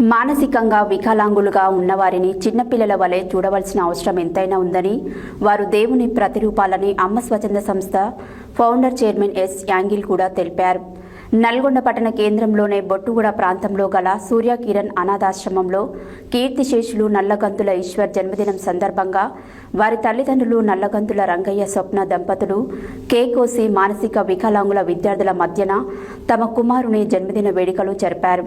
మానసికంగా వికలాంగులుగా ఉన్నవారిని చిన్నపిల్లల వలె చూడవలసిన అవసరం ఎంతైనా ఉందని వారు దేవుని ప్రతిరూపాలని అమ్మ స్వచ్ఛంద సంస్థ ఫౌండర్ చైర్మన్ ఎస్ యాంగిల్ కూడా తెలిపారు. నల్గొండ పట్టణ కేంద్రంలోనే బొట్టుగూడ ప్రాంతంలో గల సూర్య కిరణ్ అనాథాశ్రమంలో కీర్తిశేషులు నల్లగంతుల ఈశ్వర్ జన్మదినం సందర్భంగా వారి తల్లిదండ్రులు నల్లగంతుల రంగయ్య స్వప్న దంపతులు కేక్ కోసి మానసిక వికలాంగుల విద్యార్థుల మధ్యన తమ కుమారుని జన్మదిన వేడుకలు జరిపారు.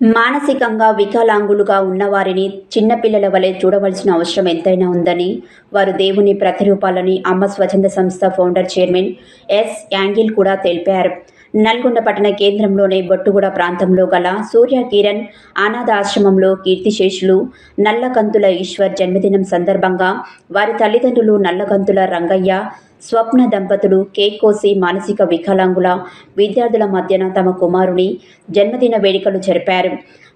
మానసికంగా వికలాంగులుగా ఉన్నవారిని చిన్నపిల్లల వలె చూడవలసిన అవసరం ఎంతైనా ఉందని వారు దేవుని ప్రతిరూపాలని అమ్మ స్వచ్ఛంద సంస్థ ఫౌండర్ చైర్మన్ ఎస్ యాంగిల్ కూడా తెలిపారు. నల్గొండ పట్టణ కేంద్రంలోని బొట్టుగూడ ప్రాంతంలో గల సూర్య కిరణ్ అనాథ ఆశ్రమంలో కీర్తిశేషులు నల్లకంతుల ఈశ్వర్ జన్మదినం సందర్భంగా వారి తల్లిదండ్రులు నల్లకంతుల రంగయ్య స్వప్న దంపతులు కేక్ కోసి మానసిక వికలాంగుల విద్యార్థుల మధ్యన తమ కుమారుని జన్మదిన వేడుకలు జరిపారు.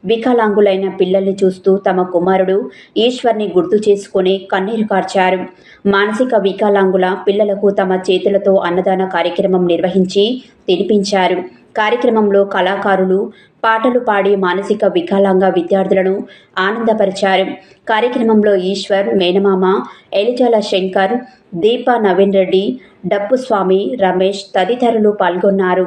వికలాంగులైన పిల్లల్ని చూస్తూ తమ కుమారుడు ఈశ్వర్ని గుర్తు చేసుకుని కన్నీరు కార్చారు. మానసిక వికలాంగుల పిల్లలకు తమ చేతులతో అన్నదాన కార్యక్రమం నిర్వహించి తినిపించారు. కార్యక్రమంలో కళాకారులు పాటలు పాడి మానసిక వికలాంగ విద్యార్థులను ఆనందపరిచారు. కార్యక్రమంలో ఈశ్వర్ మేనమామ ఎలిజాల శంకర్ దీప నవీన్ రెడ్డి డప్పు స్వామి రమేష్ తదితరులు పాల్గొన్నారు.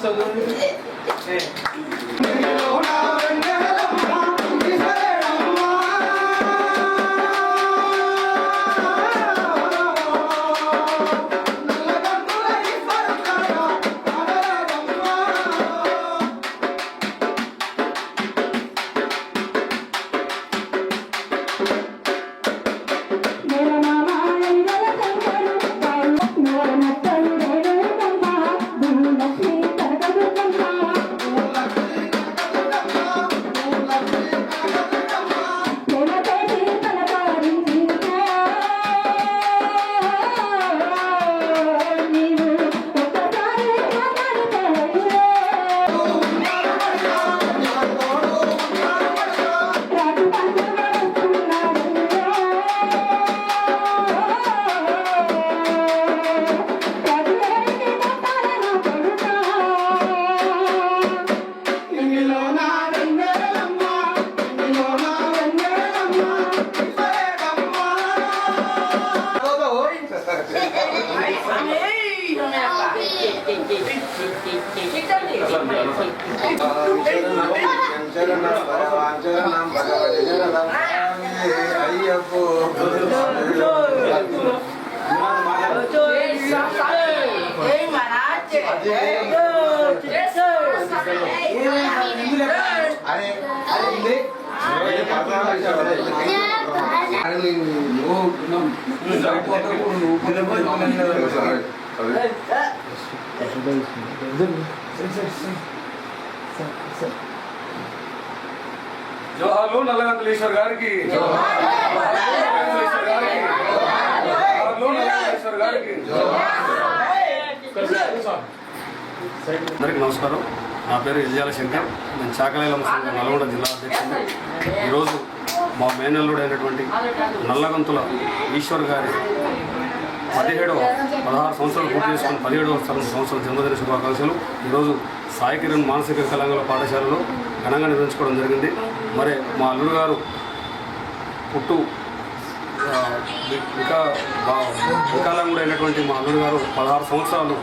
స్వామి ఒకసారి చూడండి అయ్యప్పో అరే అరే ఉంది అరే నువ్వు జోహార్లు నల్లగంతలేశ్వర్ గారికి. అందరికి నమస్కారం. నా పేరు ఎల్జాల శంకర్. నేను చాకలేల సంఘం నల్గొండ జిల్లా అధ్యక్షుడు ఈరోజు మా మేనల్లుడు అయినటువంటి నల్లగంతుల ఈశ్వర్ గారి పదిహేడవ పదహారు సంవత్సరాలు పూర్తి చేసుకుని పదిహేడవ సంవత్సరం జన్మదిన శుభాకాంక్షలు. ఈరోజు సాయి కిరణ్ మానసిక వికలాంగుల పాఠశాలలో ఘనంగా నిర్వహించుకోవడం జరిగింది. మరి మా అల్లుడు గారు పుట్టు ఆ, వి- వికా బా- వికలాంగుడు అయినటువంటి మా అల్లుడు గారు పదహారు సంవత్సరాలు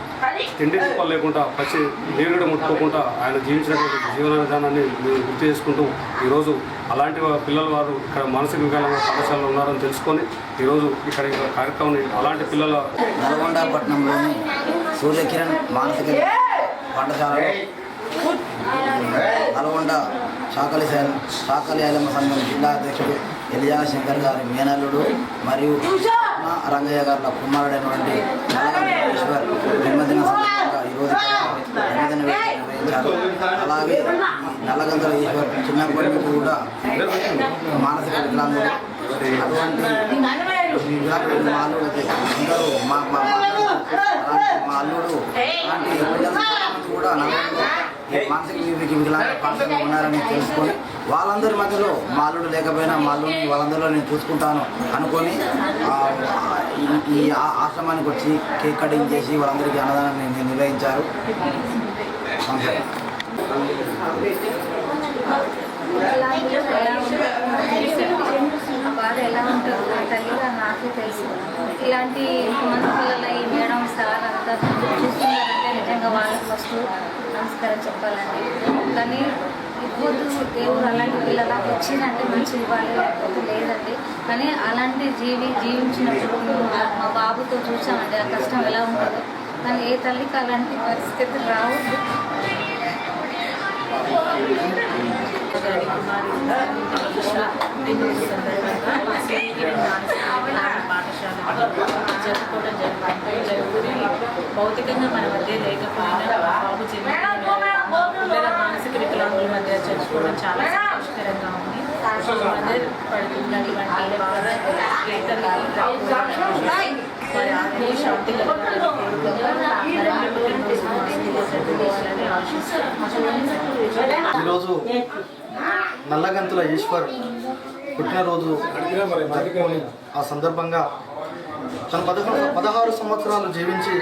తిండి తిప్పలు లేకుండా పచ్చి నీరు కూడా ముట్టుకోకుండా ఆయన జీవించినటువంటి జీవన విధానాన్ని మేము గుర్తు చేసుకుంటూ ఈరోజు అలాంటి పిల్లల వారు ఇక్కడ మానసిక వికలాంగ పాఠశాలలో ఉన్నారని తెలుసుకొని ఈరోజు ఇక్కడ ఈ కార్యక్రమం అలాంటి పిల్లల నల్గొండ పట్టణంలోని సూర్యకిరణ్ మానసిక పాఠశాలలో నల్గొండ శాకలి ఐలమ్మ సంఘం జిల్లా అధ్యక్షుడు ఎలియా శంకర్ గారి మేనల్లుడు మరియు రంగయ్య గారి కుమారుడైనటువంటి నల్లగొండ ఈశ్వర్ జన్మదిన సందర్భంగా ఈరోజు జన్మదిన నిర్వహించారు. అలాగే ఈ నల్లగంతల ఈశ్వర్ చిన్నప్పటి నుంచి కూడా మానసిక వికలాంగుడు. అటువంటి వికలాంగుడు మా అల్లుడు మా అల్లుడు. అలాంటి కూడా మానసిక వికలాంగ వికలాంగులు ఉన్నారని తెలుసుకొని వాళ్ళందరి మధ్యలో మా అల్లుడు లేకపోయినా మా అల్లుడిని వాళ్ళందరిలో నేను చూసుకుంటాను అనుకొని ఆ, ఈ- ఆశ్రమానికి వచ్చి కేక్ కటింగ్ చేసి వాళ్ళందరికీ అన్నదానాన్ని నిర్వహించారు అంతే ఆ బాధ ఎలా ఉంటుందో నా తల్లిగా నాకే తెలుసు. ఇలాంటి మంది పిల్లల ఫస్ట్ నమస్కారం చెప్పాలండి. కానీ ఇప్పుడు దేవుడు అలాంటి పిల్లలకు వచ్చిందంటే మంచి ఇవ్వాలి లేకపోతే లేదండి. కానీ అలాంటి జీవి జీవించినప్పుడు మా- బాబుతో చూసామండి ఆ కష్టం ఎలా ఉంటుందో. కానీ ఏ తల్లికి అలాంటి పరిస్థితి రావద్దు పాఠశాల జరుపుకోవడం జరుగుతుంది జరుగుతుంది భౌతికంగా మన మధ్య లేకపోయినా కూడా చాలా సంతోషకరంగా ఉంది. పడుతున్నటువంటి వారి ఆత్మీయ శాంతి ఈరోజు నల్లగంతుల ఈశ్వర్ పుట్టినరోజు జరుపుకొని ఆ సందర్భంగా తన పదహారు పదహారు సంవత్సరాలు జీవించి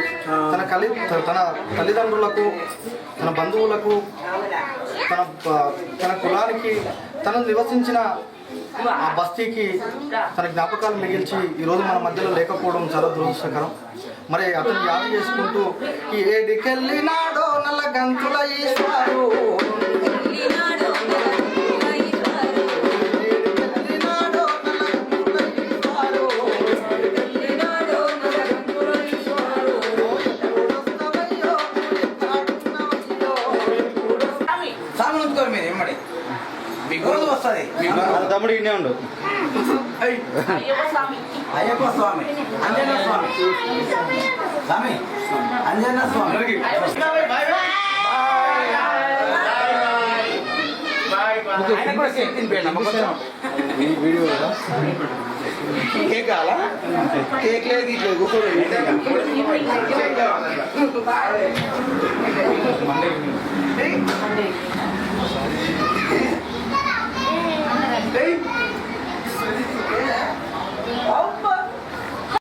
తన కలి తన తల్లిదండ్రులకు తన బంధువులకు తన తన కులానికి తను నివసించిన ఆ బస్తీకి తన జ్ఞాపకాలు మిగిల్చి ఈరోజు మన మధ్యలో లేకపోవడం చాలా దురదృష్టకరం. మరి అతను యాద చేసుకుంటూ ఏడికెళ్ళినాడో నల్ల గంతుల ఈశ్వరు వస్తుంది తమ్ముడు. ఇన్నే ఉండు. అయ్యప్ప స్వామి. అంజన స్వామి స్వామి అంజన స్వామి కూడా కేక్ కావాలా? కేక్ లేదు ఇట్లా కూర్చోలేదు এই